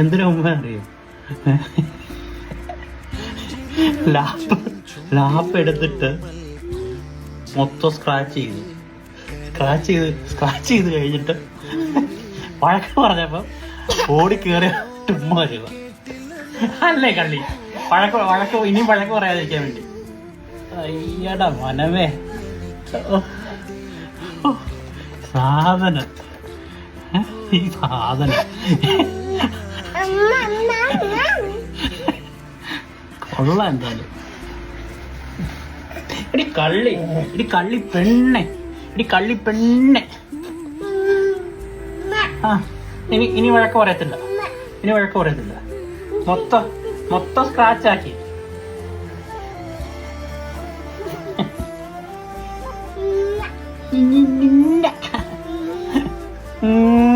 എന്തിനാ ഉമ്മ അറിയോ? ലാപ്പ് ലാപ്പ് എടുത്തിട്ട് മൊത്തം സ്ക്രാച്ച് ചെയ്തു. സ്ക്രാച്ച് ചെയ്ത് സ്ക്രാച്ച് ചെയ്ത് കഴിഞ്ഞിട്ട് വഴക്ക് പറഞ്ഞപ്പോ ഓടി കയറി ഉമ്മ അല്ലേ കള്ളി? വഴക്ക് വഴക്ക് ഇനിയും വഴക്ക് പറയാതിരിക്കാൻ വേണ്ടി. അയ്യടാ മനമേ സാധന. സാധനം സാധനം. ഉമ്മ. എന്തായാലും. ഇടി കള്ളി. ഇടി കള്ളി പെണ്ണെ. ഇടി കള്ളി പെണ്ണെ. ആ ഇനി ഇനി വഴക്ക് പറയത്തില്ല. ഇനി വഴക്ക് പറയത്തില്ല. മൊത്തം മൊത്തം സ്ക്രാച്ച് ആക്കി ഉമ്മ. ഉം.